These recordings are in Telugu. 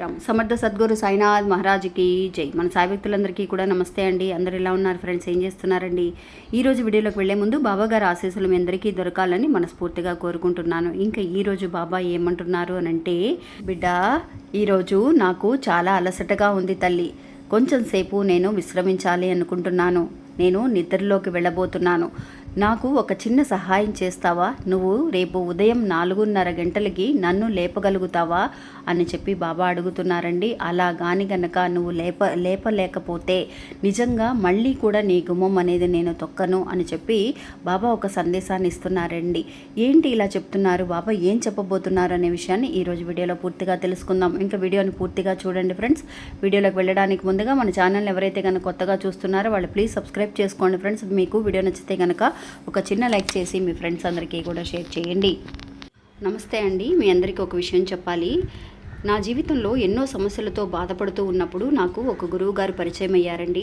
సాయిరామ్ సమర్థ సద్గురు సాయినాథ్ మహారాజుకి జై. మన సాయి వ్యక్తులందరికీ కూడా నమస్తే అండి. అందరు ఎలా ఉన్నారు ఫ్రెండ్స్? ఏం చేస్తున్నారండి? ఈ రోజు వీడియోలోకి వెళ్ళే ముందు బాబా గారి ఆశీస్సులు మీ అందరికీ దొరకాలని మనస్ఫూర్తిగా కోరుకుంటున్నాను. ఇంకా ఈరోజు బాబా ఏమంటున్నారు అని అంటే బిడ్డ ఈరోజు నాకు చాలా అలసటగా ఉంది తల్లి. కొంచెం సేపు నేను విశ్రమించాలి అనుకుంటున్నాను. నేను నిద్రలోకి వెళ్ళబోతున్నాను. నాకు ఒక చిన్న సహాయం చేస్తావా? నువ్వు రేపు ఉదయం నాలుగున్నర గంటలకి నన్ను లేపగలుగుతావా? అని చెప్పి బాబా అడుగుతున్నారండి. అలా గాని గనక నువ్వు లేప లేపలేకపోతే నిజంగా మళ్ళీ కూడా నీ గుమ్మం అనేది నేను తొక్కను అని చెప్పి బాబా ఒక సందేశాన్ని ఇస్తున్నారండి. ఏంటి ఇలా చెప్తున్నారు? బాబా ఏం చెప్పబోతున్నారు అనే విషయాన్ని ఈరోజు వీడియోలో పూర్తిగా తెలుసుకుందాం. ఇంకా వీడియోని పూర్తిగా చూడండి ఫ్రెండ్స్. వీడియోలోకి వెళ్ళడానికి ముందుగా మన ఛానల్ ఎవరైతే కనుక కొత్తగా చూస్తున్నారో వాళ్ళు ప్లీజ్ సబ్స్క్రైబ్ చేసుకోండి ఫ్రెండ్స్. మీకు వీడియో నచ్చితే కనుక ఒక చిన్న లైక్ చేసి మీ ఫ్రెండ్స్ అందరికీ కూడా షేర్ చేయండి. నమస్తే అండి మీ అందరికీ ఒక విషయం చెప్పాలి. నా జీవితంలో ఎన్నో సమస్యలతో బాధపడుతూ ఉన్నప్పుడు నాకు ఒక గురువు గారు పరిచయం అయ్యారండి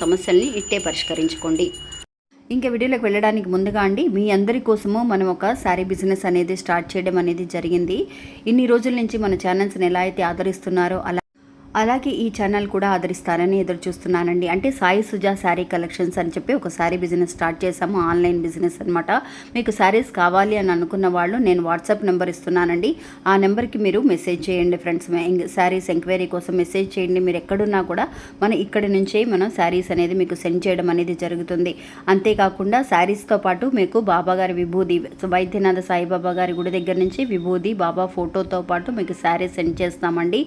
సమస్యల్ని ఇట్టే పరిష్కరించుకోండి. ఇంకా వీడియోలోకి వెళ్ళడానికి ముందుగా అండి మీ అందరి కోసము మనం ఒక శారీ బిజినెస్ అనేది స్టార్ట్ చేయడం అనేది జరిగింది. ఇన్ని రోజుల నుంచి మన ఛానల్స్ని ఎలా అయితే ఆదరిస్తున్నారో అలా అలాగే ఈ ఛానల్ కూడా ఆదరిస్తారని ఎదురు చూస్తున్నానండి అంటే సాయి సుజా శారీ కలెక్షన్స్ అని చెప్పి ఒక శారీ బిజినెస్ స్టార్ట్ చేశాము. ఆన్లైన్ బిజినెస్ అనమాట మీకు శారీస్ కావాలి అని అనుకున్న వాళ్ళు నేను వాట్సాప్ నెంబర్ ఇస్తున్నానండి. ఆ నెంబర్కి మీరు మెసేజ్ చేయండి ఫ్రెండ్స్ శారీస్ ఎంక్వైరీ కోసం మెసేజ్ చేయండి. మీరు ఎక్కడున్నా కూడా మన ఇక్కడి నుంచే మనం శారీస్ అనేది మీకు సెండ్ చేయడం అనేది జరుగుతుంది. అంతేకాకుండా శారీస్తో పాటు మీకు బాబాగారి విభూది వైద్యనాథ సాయిబాబా గారి గుడి దగ్గర నుంచి విభూది బాబా ఫోటోతో పాటు మీకు శారీస్ సెండ్ చేస్తామండి.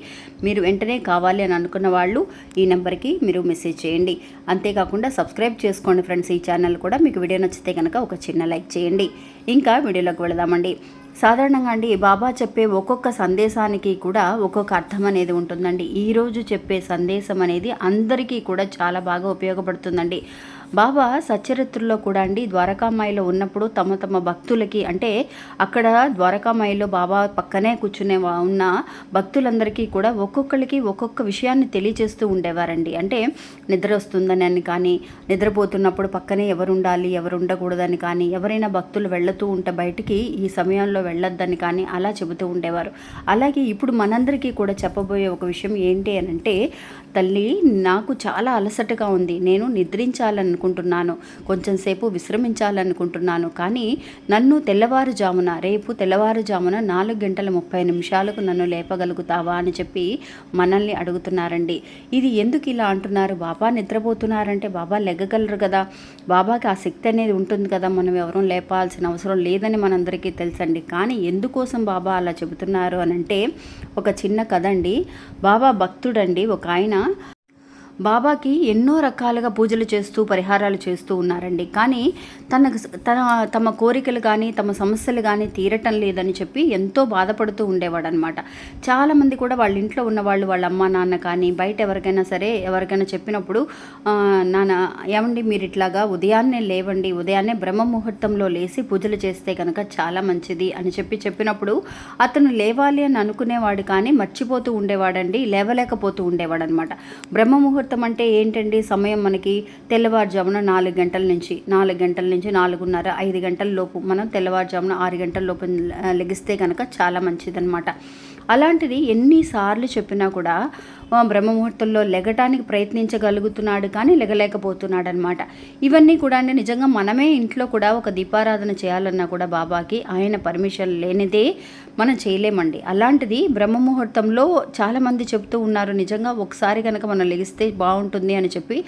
మీరు వెంటనే కావాలి అని అనుకున్న వాళ్ళు ఈ నెంబర్కి మీరు మెసేజ్ చేయండి. అంతేకాకుండా సబ్స్క్రైబ్ చేసుకోండి ఫ్రెండ్స్ ఈ ఛానల్ కూడా. మీకు వీడియో నచ్చితే కనుక ఒక చిన్న లైక్ చేయండి. ఇంకా వీడియోలోకి వెళదామండి. సాధారణంగా అండి బాబా చెప్పే ఒక్కొక్క సందేశానికి కూడా ఒక్కొక్క అర్థం అనేది ఉంటుందండి. ఈరోజు చెప్పే సందేశం అనేది అందరికీ కూడా చాలా బాగా ఉపయోగపడుతుందండి. బాబా సచ్చరిత్రలో కూడా అండి ద్వారకామాయిలో ఉన్నప్పుడు తమ తమ భక్తులకి అంటే అక్కడ ద్వారకామాయిలో బాబా పక్కనే కూర్చునే ఉన్న భక్తులందరికీ కూడా ఒక్కొక్కరికి ఒక్కొక్క విషయాన్ని తెలియచేస్తూ ఉండేవారండి. అంటే నిద్ర వస్తుందని అని కానీ నిద్రపోతున్నప్పుడు పక్కనే ఎవరు ఉండాలి ఎవరు ఉండకూడదని కానీ ఎవరైనా భక్తులు వెళ్తూ ఉంటే బయటికి ఈ సమయంలో వెళ్ళొద్దని కానీ అలా చెబుతూ ఉండేవారు. అలాగే ఇప్పుడు మనందరికీ కూడా చెప్పబోయే ఒక విషయం ఏంటి అని అంటే తల్లి నాకు చాలా అలసటగా ఉంది. నేను నిద్రించాలనుకుంటున్నాను. కొంచెం సేపు విశ్రమించాలనుకుంటున్నాను. కానీ నన్ను తెల్లవారుజామున రేపు తెల్లవారుజామున నాలుగు గంటల ముప్పై నిమిషాలకు నన్ను లేపగలుగుతావా అని చెప్పి మనల్ని అడుగుతున్నారండి. ఇది ఎందుకు ఇలా అంటున్నారు? బాబా నిద్రపోతున్నారంటే బాబా లెగ్గగలరు కదా. బాబాకి ఆ శక్తి అనేది ఉంటుంది కదా. మనం ఎవరూ లేపాల్సిన అవసరం లేదని మనందరికీ తెలుసండి. కానీ ఎందుకోసం బాబా అలా చెబుతున్నారు అని అంటే ఒక చిన్న కథ అండి. బాబా భక్తుడండి. ఒక ఆయన tá? బాబాకి ఎన్నో రకాలుగా పూజలు చేస్తూ పరిహారాలు చేస్తూ ఉన్నారండి. కానీ తనకు తన తమ కోరికలు కానీ తమ సమస్యలు కానీ తీరటం లేదని చెప్పి ఎంతో బాధపడుతూ ఉండేవాడు అనమాట చాలామంది కూడా వాళ్ళ ఇంట్లో ఉన్న వాళ్ళు వాళ్ళ అమ్మ నాన్న కానీ బయట ఎవరికైనా సరే ఎవరికైనా చెప్పినప్పుడు నాన్న ఏమండి మీరు ఇట్లాగా ఉదయాన్నే లేవండి ఉదయాన్నే బ్రహ్మ ముహూర్తంలో లేచి పూజలు చేస్తే కనుక చాలా మంచిది అని చెప్పి చెప్పినప్పుడు అతను లేవాలి అని అనుకునేవాడు కానీ మర్చిపోతూ ఉండేవాడండి లేవలేకపోతూ ఉండేవాడు అనమాట బ్రహ్మ ముహూర్తం అంటే ఏంటండి? సమయం మనకి తెల్లవారుజామున నాలుగు గంటల నుంచి నాలుగు గంటల నుంచి నాలుగున్నర ఐదు గంటల లోపు. మనం తెల్లవారుజామున ఆరు గంటల లోపు లెగిస్తే కనుక చాలా మంచిదన్నమాట. అలాంటిది ఎన్నిసార్లు చెప్పినా కూడా బ్రహ్మముహూర్తంలో లెగటానికి ప్రయత్నించగలుగుతున్నాడు కానీ లెగలేకపోతున్నాడు అనమాట ఇవన్నీ కూడా అంటే నిజంగా మనమే ఇంట్లో కూడా ఒక దీపారాధన చేయాలన్నా కూడా బాబాకి ఆయన పర్మిషన్ లేనిదే మనం చేయలేమండి. అలాంటిది బ్రహ్మముహూర్తంలో చాలామంది చెప్తూ ఉన్నారు నిజంగా ఒకసారి కనుక మనం లెగిస్తే బాగుంటుంది అని చెప్పి.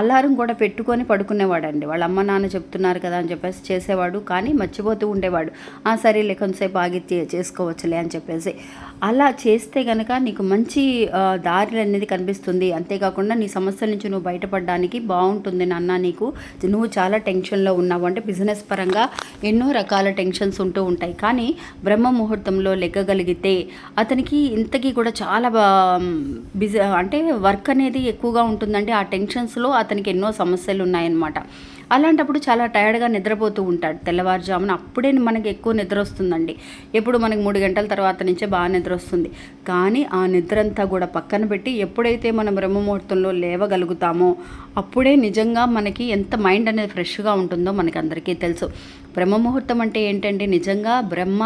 అలారం కూడా పెట్టుకొని పడుకునేవాడండి. వాళ్ళ అమ్మ నాన్న చెప్తున్నారు కదా అని చెప్పేసి చేసేవాడు కానీ మర్చిపోతూ ఉండేవాడు. ఆ సరేలే కొంతసేపు ఆగి చేసుకోవచ్చులే అని చెప్పేసి. అలా చేస్తే కనుక నీకు మంచి దారులు అనేది కనిపిస్తుంది. అంతేకాకుండా నీ సమస్యల నుంచి నువ్వు బయటపడడానికి బాగుంటుంది నాన్న నీకు. నువ్వు చాలా టెన్షన్లో ఉన్నావు. అంటే బిజినెస్ పరంగా ఎన్నో రకాల టెన్షన్స్ ఉంటూ ఉంటాయి. కానీ బ్రహ్మ ముహూర్తంలో లెగ్గగలిగితే అతనికి ఇంతకీ కూడా చాలా బిజీ అంటే వర్క్ అనేది ఎక్కువగా ఉంటుందంటే ఆ టెన్షన్స్లో అతనికి ఎన్నో సమస్యలు ఉన్నాయన్నమాట. అలాంటప్పుడు చాలా టైర్డ్గా నిద్రపోతూ ఉంటాడు. తెల్లవారుజామున అప్పుడే మనకి ఎక్కువ నిద్ర వస్తుందండి. ఎప్పుడు మనకి మూడు గంటల తర్వాత నుంచే బాగా నిద్ర వస్తుంది. కానీ ఆ నిద్ర అంతా కూడా పక్కన పెట్టి ఎప్పుడైతే మనం బ్రహ్మముహూర్తంలో లేవగలుగుతామో అప్పుడే నిజంగా మనకి ఎంత మైండ్ అనేది ఫ్రెష్గా ఉంటుందో మనకి అందరికీ తెలుసు. బ్రహ్మముహూర్తం అంటే ఏంటంటే నిజంగా బ్రహ్మ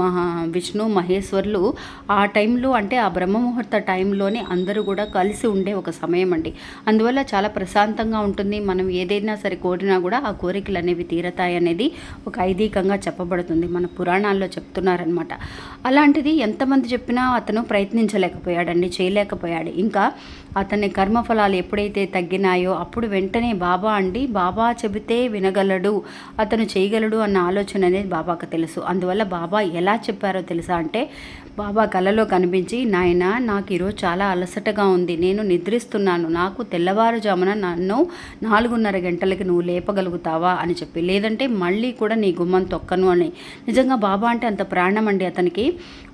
మహా విష్ణు మహేశ్వర్లు ఆ టైంలో అంటే ఆ బ్రహ్మముహూర్త టైంలోనే అందరూ కూడా కలిసి ఉండే ఒక సమయం అండి. అందువల్ల చాలా ప్రశాంతంగా ఉంటుంది. మనం ఏదైనా సరే కోరినా కూడా ఆ కోరికలు అనేవి తీరతాయి అనేది ఒక ఐదీకంగా చెప్పబడుతుంది. మన పురాణాల్లో చెప్తున్నారనమాట అలాంటిది ఎంతమంది చెప్పినా అతను ప్రయత్నించలేకపోయాడండి చేయలేకపోయాడు. ఇంకా అతని కర్మఫలాలు ఎప్పుడైతే తగ్గినాయో అప్పుడు వెంటనే బాబా అండి బాబా చెబితే వినగలడు అతను చేయగలడు అన్న ఆలోచన అనేది బాబాకు తెలుసు. అందువల్ల బాబా ఎలా చెప్పారో తెలుసా అంటే బాబా కలలో కనిపించి నాయన నాకు ఈరోజు చాలా అలసటగా ఉంది నేను నిద్రిస్తున్నాను నాకు తెల్లవారుజామున నన్ను నాలుగున్నర గంటలకి నువ్వు లేపగలుగుతావా అని చెప్పి. లేదంటే మళ్ళీ కూడా నీ గుమ్మం తొక్కను అని. నిజంగా బాబా అంటే అంత ప్రాణం అండి అతనికి.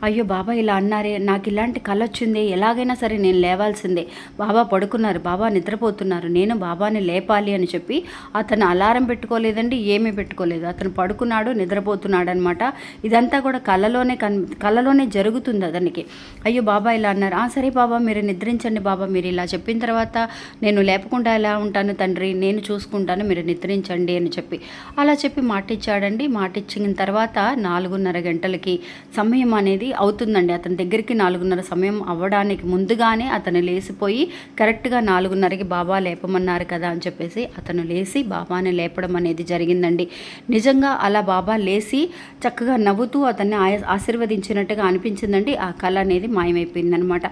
అయ్యో బాబా ఇలా అన్నారే నా నాకు ఇలాంటి కళ వచ్చింది ఎలాగైనా సరే నేను లేవాల్సిందే. బాబా పడుకున్నారు. బాబా నిద్రపోతున్నారు. నేను బాబాని లేపాలి అని చెప్పి అతను అలారం పెట్టుకోలేదండి ఏమీ పెట్టుకోలేదు. అతను పడుకున్నాడు నిద్రపోతున్నాడు అనమాట ఇదంతా కూడా కళలోనే కన్ కళలోనే జరుగుతుంది అతనికి. అయ్యో బాబా ఇలా అన్నారు. ఆ సరే బాబా మీరు నిద్రించండి బాబా. మీరు ఇలా చెప్పిన తర్వాత నేను లేపకుండా ఎలా ఉంటాను తండ్రి? నేను చూసుకుంటాను మీరు నిద్రించండి అని చెప్పి. అలా చెప్పి మాటిచ్చాడండి. మాటిచ్చిన తర్వాత నాలుగున్నర గంటలకి సమయం అనేది అవుతుందండి. అతని దగ్గరికి నాలుగున్నర సమయం అవ్వడానికి ముందుగానే అతను లేచిపోయి కరెక్ట్గా నాలుగున్నరకి బాబా లేపమన్నారు కదా అని చెప్పేసి అతను లేచి బాబాని లేపడం అనేది జరిగిందండి. నిజంగా అలా బాబా లేచి చక్కగా నవ్వుతూ అతన్ని ఆయ- ఆశీర్వదించినట్టుగా అనిపించిందండి. ఆ కళ అనేది మాయమైపోయిందనమాట.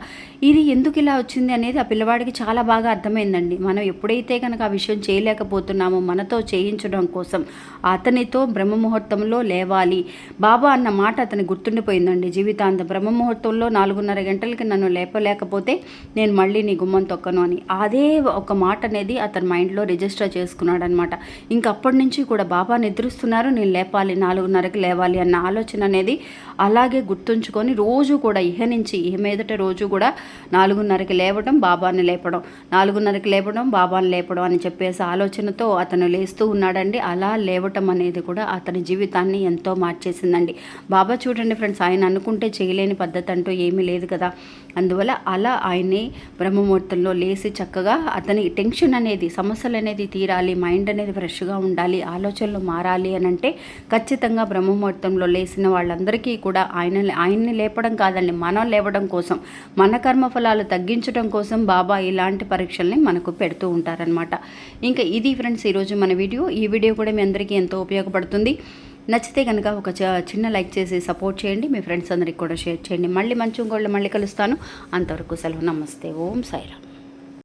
ఇది ఎందుకు ఇలా వచ్చింది అనేది ఆ పిల్లవాడికి చాలా బాగా అర్థమైందండి. మనం ఎప్పుడైతే కనుక ఆ విషయం చేయలేకపోతున్నామో మనతో చేయించడం కోసం అతనితో బ్రహ్మముహూర్తంలో లేవాలి. బాబా అన్న మాట అతని గుర్తుండిపోయిందండి. జీవితాంతం బ్రహ్మముహూర్తంలో నాలుగున్నర గంటలకి నన్ను లేపలేకపోతే నేను మళ్ళీ నీ గుమ్మం తొక్కను అని. అదే ఒక మాట అనేది అతని మైండ్లో రిజిస్టర్ చేసుకున్నాడు అనమాట ఇంక అప్పటి నుంచి కూడా బాబా నిద్రిస్తున్నారు నేను లేపాలి నాలుగున్నరకి లేవాలి అన్న ఆలోచన అనేది అలాగే గుర్తుంచుకొని రోజు కూడా ఇహ నుంచి ఇహ మీదట రోజు కూడా నాలుగున్నరకి లేవడం బాబాని లేపడం నాలుగున్నరకి లేపడం బాబాని లేపడం అని చెప్పేసి ఆలోచనతో అతను లేస్తూ ఉన్నాడండి. అలా లేవటం అనేది కూడా అతని జీవితాన్ని ఎంతో మార్చేసిందండి. బాబా చూడండి ఫ్రెండ్స్ ఆయన అనుకుంటే చేయలేని పద్ధతి అంటూ ఏమీ ఏమీ లేదు కదా. అందువల్ల అలా ఆయన్ని బ్రహ్మముహూర్తంలో లేచి చక్కగా అతని టెన్షన్ అనేది సమస్యలు అనేది తీరాలి మైండ్ అనేది ఫ్రెష్గా ఉండాలి ఆలోచనలు మారాలి అని అంటే ఖచ్చితంగా బ్రహ్మముహూర్తంలో లేచిన వాళ్ళందరికీ కూడా ఆయన ఆయన్ని లేపడం కాదండి మనం లేవడం కోసం మన కర్మఫలాలు తగ్గించడం కోసం బాబా ఇలాంటి పరీక్షల్ని మనకు పెడుతూ ఉంటారనమాట ఇంకా ఇది ఫ్రెండ్స్ ఈరోజు మన వీడియో. ఈ వీడియో కూడా మీ అందరికీ ఎంతో ఉపయోగపడుతుంది. నచ్చితే కనుక ఒక చ- చిన్న లైక్ చేసి సపోర్ట్ చేయండి. మీ ఫ్రెండ్స్ అందరికి కూడా షేర్ చేయండి. మళ్ళీ మంచి ఇంకోళ్ళు మళ్ళీ కలుస్తాను. అంతవరకు సెలవు. నమస్తే. ఓం సాయిరామ్.